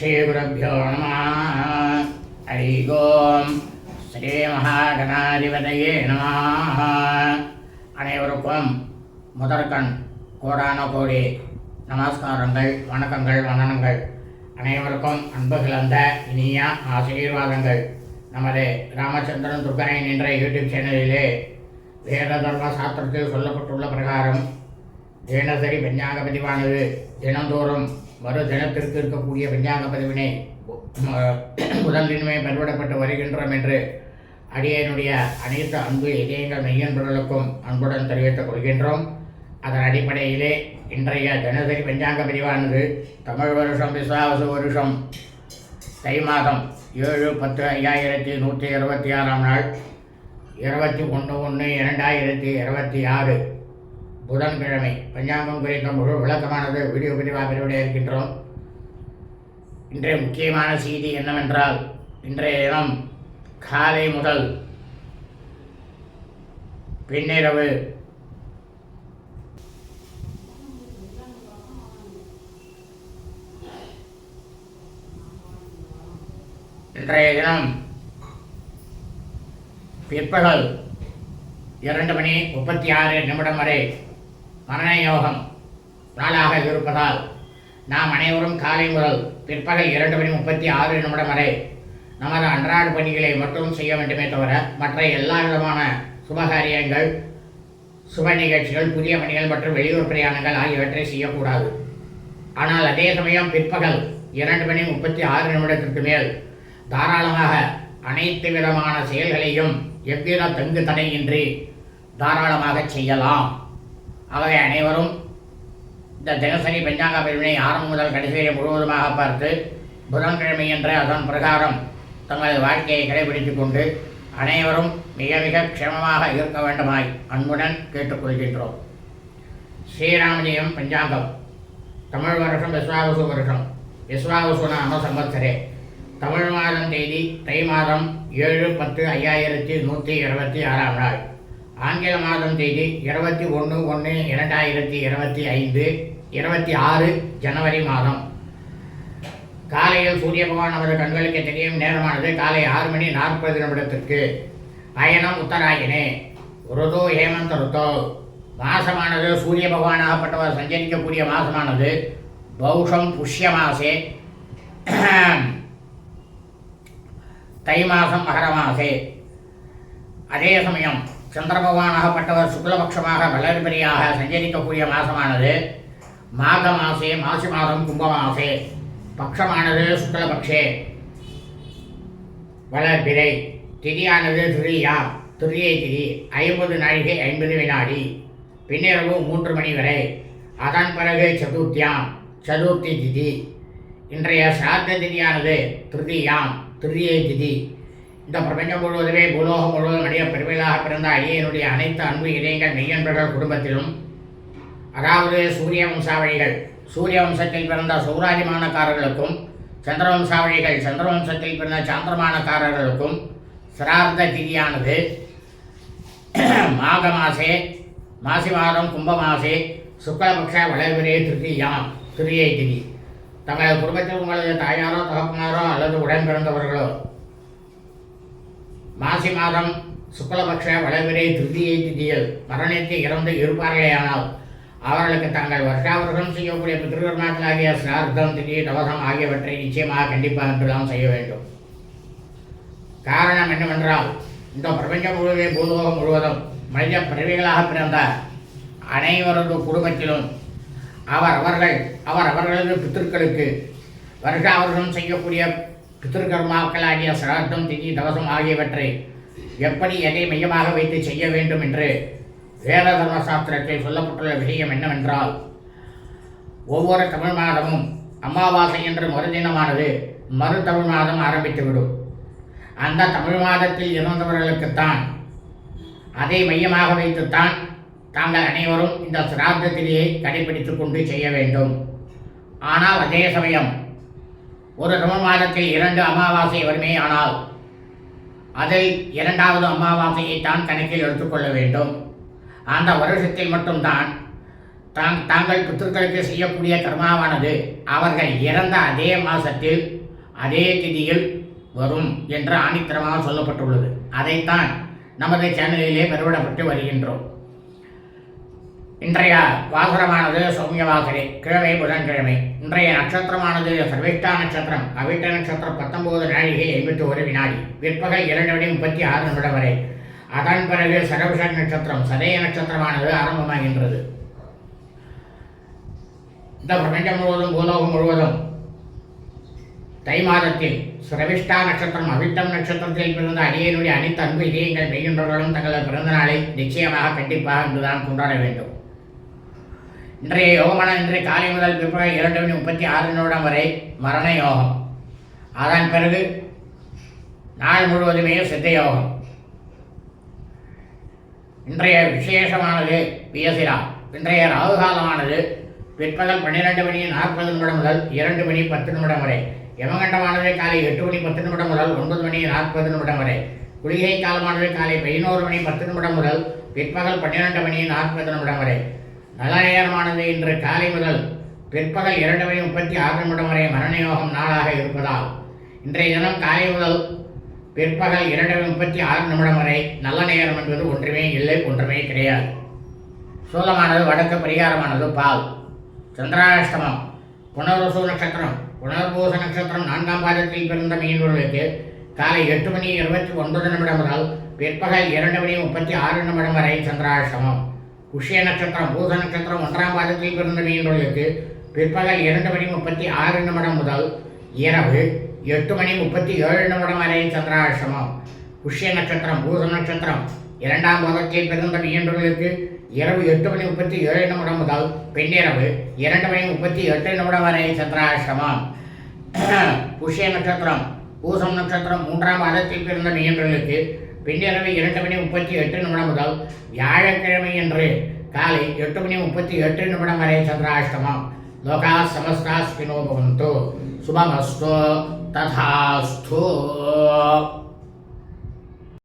ஸ்ரீகுருப்போ நம ஹரி ஓம் ஸ்ரீ மகாகணாதிபதையே நம அனைவருக்கும் முதற்கண் கோடான கோடி நமஸ்காரங்கள் வணக்கங்கள் வணனங்கள் அனைவருக்கும் அன்பு கலந்த இனிய ஆசீர்வாதங்கள். நமது ராமச்சந்திரன் துர்காயன் என்ற யூடியூப் சேனலிலே வேத தர்ம சாஸ்திரத்தில் சொல்லப்பட்டுள்ள பிரகாரம் தினசரி பஞ்சாங்க பதிவானது தினந்தோறும் மறு தினத்திற்கு இருக்கக்கூடிய பஞ்சாங்க பதிவினை முதல் தினமே பதிவிடப்பட்டு வருகின்றோம் என்று அடியனுடைய அனைத்து அன்பு இதயங்கள் மெய்யன்பர்களுக்கும் அன்புடன் தெரிவித்துக் கொள்கின்றோம். அதன் அடிப்படையிலே இன்றைய தினசரி பஞ்சாங்க பிரிவானது தமிழ் வருஷம் விசாவச வருஷம் தை மாதம் ஏழு பத்து ஐயாயிரத்தி நூற்றி இருபத்தி ஆறாம் நாள் இருபத்தி ஒன்று ஒன்று இரண்டாயிரத்தி இருபத்தி ஆறு. புதன்கிழமை பஞ்சாங்கம் குறித்த முழு விளக்கமானது வீடியோ பிரிவாக பெறுவிட இருக்கின்றோம் இன்றைய முக்கியமான செய்தி என்னவென்றால் இன்றைய தினம் காலை முதல் பின்னிரவு இன்றைய தினம் பிற்பகல் இரண்டு மணி முப்பத்தி ஆறு நிமிடம் வரை மரண யோகம் நாளாக இருப்பதால் நாம் அனைவரும் காலை முதல் பிற்பகல் இரண்டு மணி முப்பத்தி ஆறு நிமிடம் வரை நமது அன்றாட பணிகளை மட்டும் செய்ய வேண்டுமே தவிர மற்ற எல்லா விதமான சுபகாரியங்கள் சுப நிகழ்ச்சிகள் புதிய பணிகள் மற்றும் வெளியூர் பிரயாணங்கள் ஆகியவற்றை செய்யக்கூடாது. ஆனால் அதே சமயம் பிற்பகல் இரண்டு மணி முப்பத்தி ஆறு நிமிடத்திற்கு மேல் தாராளமாக அனைத்து விதமான செயல்களையும் எவ்வித தங்கு தடையின்றி தாராளமாக செய்யலாம். ஆகவே அனைவரும் இந்த தினசரி பஞ்சாங்க பிரிவினை ஆரம்பம் முதல் கடைசி வரை முழுவதுமாக பார்த்து புதன்கிழமை என்ற அதன் பிரகாரம் தங்களது வாழ்க்கையை கடைபிடித்துக் கொண்டு அனைவரும் மிக மிக க்ஷமமாக இருக்க வேண்டுமாய் அன்புடன் கேட்டுக்கொள்கின்றோம். ஸ்ரீராமஜெயம் பஞ்சாங்கம். தமிழ் வருஷம் விஸ்வாவசு வருஷம். விஸ்வாவசு நாம சம்பத்சரே. தமிழ் மாதம் தேதி தை மாதம் ஏழு பத்து ஐயாயிரத்தி நூற்றி இருபத்தி ஆறாம் நாள். ஆங்கில மாதம் தேதி இருபத்தி ஒன்று ஒன்று இரண்டாயிரத்தி இருபத்தி ஐந்து இருபத்தி ஆறு ஜனவரி மாதம். காலையில் சூரிய பகவான் நமது கண்களுக்கு தெரியும் நேரமானது காலை ஆறு மணி நாற்பது நிமிடத்திற்கு. பயணம் உத்தராயணே. ருதோ ஹேமந்த ருத்தோ மாசமானது சூரிய பகவானாகப்பட்டவர் சஞ்சரிக்கக்கூடிய மாசமானது. பௌஷம் புஷ்ய மாசே. தை மாதம் மகர மாசே. அதே சமயம் சந்திரபகவானாகப்பட்டவர் சுக்லபக்ஷமாக வளர்பிரியாக சஞ்சரிக்கக்கூடிய மாதமானது மாக மாசே மாசி மாதம் கும்ப மாசே பக்ஷமானது சுக்லபக்ஷே. வளர்பிறை. திதியானது திரியா. துரியை திதி. ஐம்பது நாழிகை ஐம்பது வினாடி. பின்னிரவு மூன்று மணி வரை. அதன் பிறகு சதுர்த்தியாம். சதுர்த்தி திதி. இன்றைய சிராத்த திதியானது திருதியாம் திருதியை திதி. இந்த பிரபஞ்சம் முழுவதுமே பூலோகம் முழுவதும் அடைய பெருமைகளாக பிறந்த ஐயனுடைய அனைத்து அன்பு இணையங்கள் மெய்யன்பர்கள் குடும்பத்திலும். அதாவது சூரிய வம்சாவழிகள் சூரிய வம்சத்தில் பிறந்த சௌராஜமானக்காரர்களுக்கும் சந்திர வம்சாவழிகள் சந்திர வம்சத்தில் பிறந்த சாந்திரமானக்காரர்களுக்கும் சிரார்த்த திதியானது. மாக மாசே மாசி மாதம் கும்ப மாசே சுக்லபக்ஷ வளர்விரே திருதியாம் திரியை திதி. தங்களது குடும்பத்தில் உங்களது தாயாரோ தகப்பனாரோ அல்லது உடன் பிறந்தவர்களோ மாசி மாதம் சுக்லபக்ஷ வளவிரை திருதியை திதியில் மரணித்து இறந்து இருப்பார்களேயானால் அவர்களுக்கு தங்கள் வருஷாவருஷம் செய்யக்கூடிய பித்ருகர்மாக்களாகிய சிரார்த்தம் திதி தவசம் ஆகியவற்றை நிச்சயமாக கண்டிப்பாக என்றுதான் செய்ய வேண்டும். காரணம் என்னவென்றால் இந்த பிரபஞ்சம் முழுவதே பூலோகம் முழுவதும் மனித பிறவிகளாக பிறந்த அனைவரது குடும்பத்திலும் அவர் அவர்கள் அவர் அவர்களது பித்திருக்களுக்கு வருஷாவருஷம் செய்யக்கூடிய பித்திருக்கர்மாக்களாகிய சிராத்தம் திதி தவசம் ஆகியவற்றை எப்படி எதை மையமாக வைத்து செய்ய வேண்டும் என்று வேத தர்ம சாஸ்திரத்தில் சொல்லப்பட்டுள்ள விஷயம் என்னவென்றால் ஒவ்வொரு தமிழ் மாதமும் அமாவாசை என்ற மறுதினமானது மறு தமிழ் மாதம் ஆரம்பித்துவிடும். அந்த தமிழ் மாதத்தில் இறந்தவர்களுக்குத்தான் அதை மையமாக வைத்துத்தான் தாங்கள் அனைவரும் இந்த சிராத்த திதியை கடைபிடித்துக் கொண்டு செய்ய வேண்டும். ஆனால் அதே சமயம் ஒரு சம மாதத்தில் இரண்டு அமாவாசை வருமே ஆனால் அதில் இரண்டாவது அமாவாசையை தான் கணக்கில் எடுத்துக்கொள்ள வேண்டும். அந்த வருஷத்தில் மட்டும்தான் தான் தாங்கள் புத்தர்களுக்கு செய்யக்கூடிய கர்மாவானது அவர்கள் இறந்த அதே மாதத்தில் அதே திதியில் வரும் என்று ஆணித்தரமாக சொல்லப்பட்டுள்ளது. அதைத்தான் நமது சேனலிலே பெருவிடப்பட்டு வருகின்றோம். இன்றைய வாசரமானது சௌமிய வாசனை கிழமை புதன்கிழமை. இன்றைய நட்சத்திரமானது சர்வேஷ்டா நட்சத்திரம் அவிட்ட நட்சத்திரம் பத்தொன்பது நாழிகை எண்பத்தி ஒரு வினாடி பிற்பகல் இரண்டு மணி முப்பத்தி ஆறு நிமிடம் வரை. அதன் பிறகு சரவிஷ நட்சத்திரம் சதய நட்சத்திரமானது ஆரம்பமாகின்றது. இந்த பிரபஞ்சம் முழுவதும் பூலோகம் முழுவதும் தை மாதத்தில் சிரவிஷ்டா நட்சத்திரம் அவிட்டம் நட்சத்திரத்தில் பிறந்த அடியனுடைய அனைத்து அன்பு இதயங்கள் மெய்கின்றவர்களும் தங்களது பிறந்த நாளை நிச்சயமாக கண்டிப்பாக இன்றுதான் கொண்டாட வேண்டும். இன்றைய யோகமான இன்றைய காலை முதல் பிற்பகல் இரண்டு மணி முப்பத்தி ஆறு நிமிடம் வரை மரண யோகம். அதன் பிறகு நாள் முழுவதுமே சித்த யோகம். இன்றைய விசேஷமானது வியசிரா இன்றைய ராகு காலமானது பிற்பகல் பன்னிரெண்டு மணி நாற்பது நிமிடம் முதல் இரண்டு மணி பத்து நிமிடம் வரை. யமகண்டமானது காலை எட்டு மணி பத்து நிமிடம் முதல் ஒன்பது மணி நாற்பது நிமிடம் வரை. குளிகை காலமானது காலை பதினோரு மணி பத்து நிமிடம் முதல் பிற்பகல் பன்னிரெண்டு மணி நாற்பது நிமிடம் வரை. நல்ல நேரமானது இன்று காலை முதல் பிற்பகல் இரண்டு மணி முப்பத்தி ஆறு நிமிடம் வரை மரணயோகம் நாளாக இருப்பதால் இன்றைய தினம் காலை முதல் பிற்பகல் இரண்டு மணி முப்பத்தி ஆறு நிமிடம் வரை நல்ல நேரம் என்பது ஒன்றுமே இல்லை ஒன்றுமே கிடையாது. சூலமானது வடக்கு பரிகாரமானது பால். சந்திராஷ்டமம் புனர்வசு நட்சத்திரம். புனர்பூச நட்சத்திரம் நான்காம் பாதத்தில் பிறந்த மீனவர்களுக்கு காலை எட்டு மணி இருபத்தி ஒன்பது நிமிடம் முதல் பிற்பகல் இரண்டு மணி முப்பத்தி ஆறு நிமிடம் வரை சந்திராஷ்டமம். குஷ்ய நட்சத்திரம் பூத நட்சத்திரம் ஒன்றாம் பாதத்தில் பிறந்த மீனவர்களுக்கு பிற்பகல் இரண்டு மணி முப்பத்தி ஆறு நிமிடம் முதல் இரவு எட்டு மணி முப்பத்தி ஏழு நிமிடம் வரை சந்திராசிரமம் புஷ்ய நட்சத்திரம் பூத நட்சத்திரம் இரண்டாம் பாதத்தில் பிறந்த மீனவர்களுக்கு இரவு எட்டு மணி முப்பத்தி ஏழு நிமிடம் முதல் பின்னிரவு இரண்டு மணி முப்பத்தி எட்டு நிமிடம் வரை சந்திராசிரமம் புஷ்ய நட்சத்திரம் பூசம் நட்சத்திரம் மூன்றாம் மாதத்தில் பிறந்த மீன்களுக்கு பின்னிரவு இரண்டு மணி முப்பத்தி எட்டு நிமிடம் முதல் வியாழக்கிழமை என்று காலை எட்டு மணி முப்பத்தி எட்டு நிமிடம் வரை சந்திராஷ்டமம். லோகா சமஸ்தாஸ்மினோ பவந்தோ. சுபமஸ்தோ. ததாஸ்தோ.